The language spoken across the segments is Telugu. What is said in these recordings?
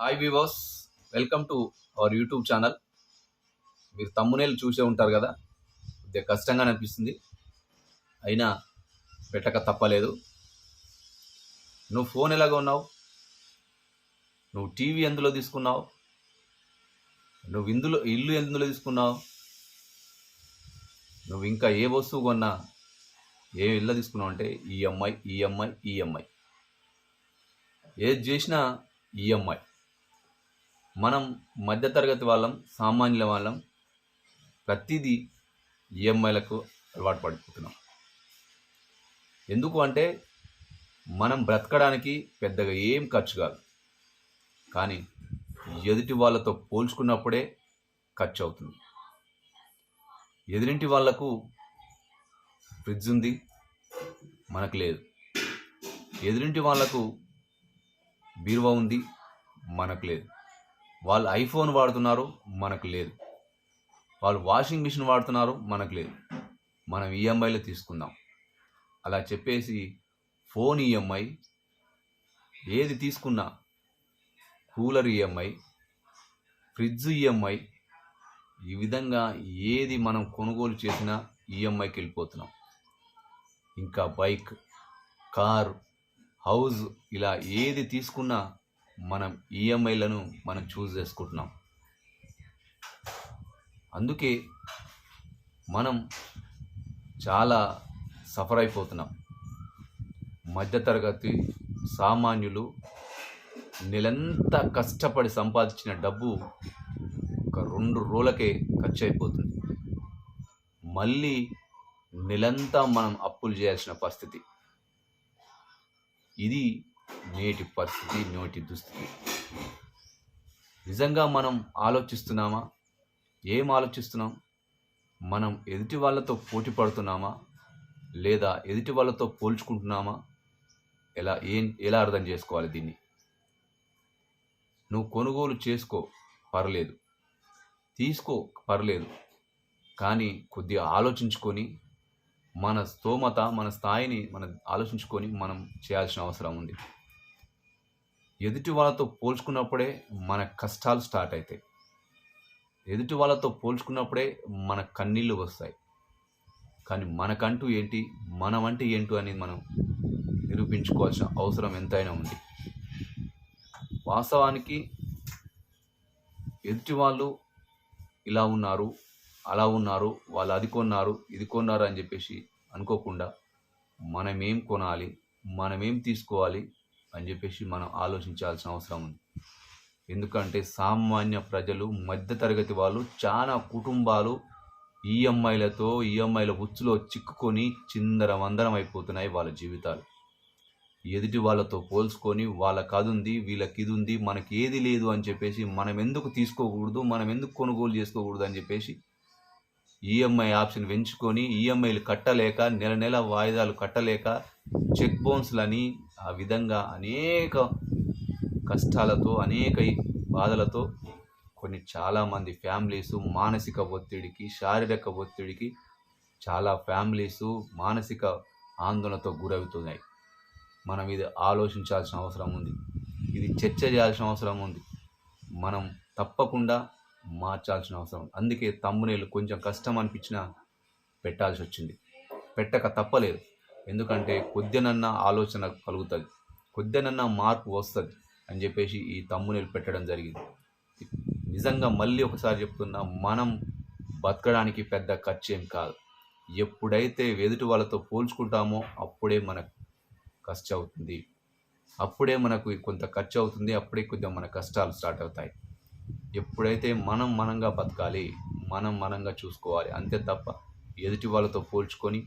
Hi వివాస్ welcome to our YouTube channel మీరు తమ్మునేలు చూసే ఉంటారు కదా? కొద్దిగా కష్టంగా అనిపిస్తుంది. అయినా పెట్టక తప్పలేదు. నువ్వు ఫోన్ ఎలాగ ఉన్నావు? నువ్వు టీవీ ఎందులో తీసుకున్నావు? నువ్వు ఇందులో ఇల్లు ఎందులో తీసుకున్నావు? నువ్వు ఇంకా ఏ వస్తువు కొన్నా ఏ ఇల్లు తీసుకున్నావు అంటే ఈఎంఐ ఈఎంఐ ఈఎంఐ ఏది చేసినా ఈఎంఐ మనం మధ్యతరగతి వాళ్ళం సామాన్యుల వాళ్ళం ప్రతిదీ ఈఎంఐలకు అలవాటు పడిపోతున్నాం. ఎందుకు అంటే మనం బ్రతకడానికి పెద్దగా ఏం ఖర్చు కాదు. కానీ ఎదుటి వాళ్ళతో పోల్చుకున్నప్పుడే ఖర్చు అవుతుంది. ఎదురింటి వాళ్ళకు ఫ్రిడ్జ్ ఉంది మనకు లేదు. ఎదురింటి వాళ్ళకు బీరువా ఉంది మనకు లేదు. వాళ్ళు ఐఫోన్ వాడుతున్నారు మనకు లేదు. వాళ్ళు వాషింగ్ మిషన్ వాడుతున్నారు మనకు లేదు. మనం ఈఎంఐలో తీసుకుందాం. అలా చెప్పేసి ఫోన్ ఈఎంఐ ఏది తీసుకున్నా కూలర్ ఈఎంఐ ఫ్రిడ్జ్ ఈఎంఐ ఈ విధంగా ఏది మనం కొనుగోలు చేసినా ఈఎంఐకి వెళ్ళిపోతున్నాం. ఇంకా బైక్ కారు హౌస్ ఇలా ఏది తీసుకున్నా మనం ఈఎంఐలను మనం చూస్ చేసుకుంటున్నాం. అందుకే మనం చాలా సఫర్ అయిపోతున్నాం. మధ్యతరగతి సామాన్యులు నెలంతా కష్టపడి సంపాదించిన డబ్బు ఒక రెండు రోజులకే ఖర్చు అయిపోతుంది. మళ్ళీ నెలంతా మనం అప్పులు చేయాల్సిన పరిస్థితి. ఇది నేటి పరిస్థితి నేటి దుస్థితి. నిజంగా మనం ఆలోచిస్తున్నామా? ఏం ఆలోచిస్తున్నాం? మనం ఎదుటి వాళ్ళతో పోటీ పడుతున్నామా? లేదా ఎదుటి వాళ్ళతో పోల్చుకుంటున్నామా? ఎలా ఏం ఎలా అర్థం చేసుకోవాలి దీన్ని? నువ్వు కొనుగోలు చేసుకో పర్లేదు. తీసుకో పర్లేదు. కానీ కొద్దిగా ఆలోచించుకొని మన స్తోమత మన స్థాయిని మనం ఆలోచించుకొని మనం చేయాల్సిన అవసరం ఉంది. ఎదుటి వాళ్ళతో పోల్చుకున్నప్పుడే మన కష్టాలు స్టార్ట్ అవుతాయి. ఎదుటి వాళ్ళతో పోల్చుకున్నప్పుడే మన కన్నీళ్ళు వస్తాయి. కానీ మనకంటూ ఏంటి మనమంటే ఏంటో అనేది మనం నిరూపించుకోవాల్సిన అవసరం ఎంతైనా ఉంది. వాస్తవానికి ఎదుటి వాళ్ళు ఇలా ఉన్నారు అలా ఉన్నారు వాళ్ళు అది కొన్నారు ఇది కొన్నారు అని చెప్పేసి అనుకోకుండా మనమేం కొనాలి మనమేం తీసుకోవాలి అని చెప్పేసి మనం ఆలోచించాల్సిన అవసరం ఉంది. ఎందుకంటే సామాన్య ప్రజలు మధ్యతరగతి వాళ్ళు చాలా కుటుంబాలు ఈఎంఐలతో ఈఎంఐల ఉచ్చులో చిక్కుకొని చిందర మందరం అయిపోతున్నాయి వాళ్ళ జీవితాలు. ఎదుటి వాళ్ళతో పోల్చుకొని వాళ్ళకి అది ఉంది వీళ్ళకి ఇది ఉంది మనకి ఏది లేదు అని చెప్పేసి మనం ఎందుకు తీసుకోకూడదు మనం ఎందుకు కొనుగోలు చేసుకోకూడదు అని చెప్పేసి ఈఎంఐ ఆప్షన్ పెంచుకొని ఈఎంఐలు కట్టలేక నెల నెల వాయిదాలు కట్టలేక చెక్ బౌన్స్లని ఆ విధంగా అనేక కష్టాలతో అనేక బాధలతో కొన్ని చాలామంది ఫ్యామిలీసు మానసిక ఒత్తిడికి శారీరక ఒత్తిడికి చాలా ఫ్యామిలీసు మానసిక ఆందోళనతో గురవుతున్నాయి. మనం ఇది ఆలోచించాల్సిన అవసరం ఉంది. ఇది చర్చ చేయాల్సిన అవసరం ఉంది. మనం తప్పకుండా మార్చాల్సిన అవసరం ఉంది. అందుకే తమ్మునేలు కొంచెం కష్టం అనిపించినా పెట్టాల్సి వచ్చింది పెట్టక తప్పలేదు. ఎందుకంటే కొద్దినన్న ఆలోచన కలుగుతుంది కొద్దినన్నా మార్పు వస్తుంది అని చెప్పేసి ఈ తమ్ముని పెట్టడం జరిగింది. నిజంగా మళ్ళీ ఒకసారి చెప్తున్నా మనం బతకడానికి పెద్ద ఖర్చు ఏం కాదు. ఎప్పుడైతే ఎదుటి వాళ్ళతో పోల్చుకుంటామో అప్పుడే మనకు ఖర్చు అవుతుంది. అప్పుడే మనకు కొంత ఖర్చు అవుతుంది అప్పుడే కొద్దిగా మన కష్టాలు స్టార్ట్ అవుతాయి. ఎప్పుడైతే మనం మనంగా బతకాలి మనం మనంగా చూసుకోవాలి అంతే తప్ప ఎదుటి వాళ్ళతో పోల్చుకొని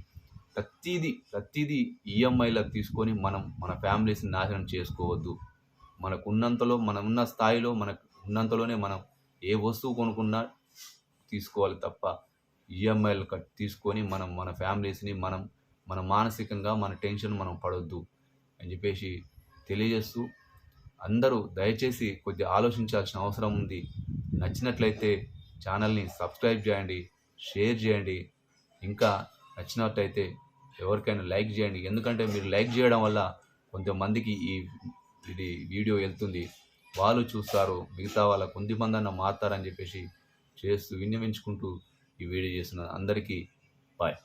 ప్రతిదీ ప్రతిదీ ఈఎంఐలకు తీసుకొని మనం మన ఫ్యామిలీస్ని నాశనం చేసుకోవద్దు. మనకు ఉన్నంతలో మనం ఉన్న స్థాయిలో మనకు ఉన్నంతలోనే మనం ఏ వస్తువు కొనుక్కున్నా తీసుకోవాలి తప్ప ఈఎంఐలు కట్ తీసుకొని మనం మన ఫ్యామిలీస్ని మనం మన మానసికంగా మన టెన్షన్ మనం పడొద్దు అని చెప్పేసి తెలియజేస్తూ అందరూ దయచేసి కొద్దిగా ఆలోచించాల్సిన అవసరం ఉంది. నచ్చినట్లయితే ఛానల్ని సబ్స్క్రైబ్ చేయండి షేర్ చేయండి. ఇంకా నచ్చినట్టయితే ఎవరికైనా లైక్ చేయండి. ఎందుకంటే మీరు లైక్ చేయడం వల్ల కొంతమందికి ఈ ఇది వీడియో వెళ్తుంది. వాళ్ళు చూస్తారు మిగతా వాళ్ళ కొద్ది అన్న మారుతారని చెప్పేసి చేస్తూ విన్నవించుకుంటూ ఈ వీడియో చేసిన అందరికీ బాయ్.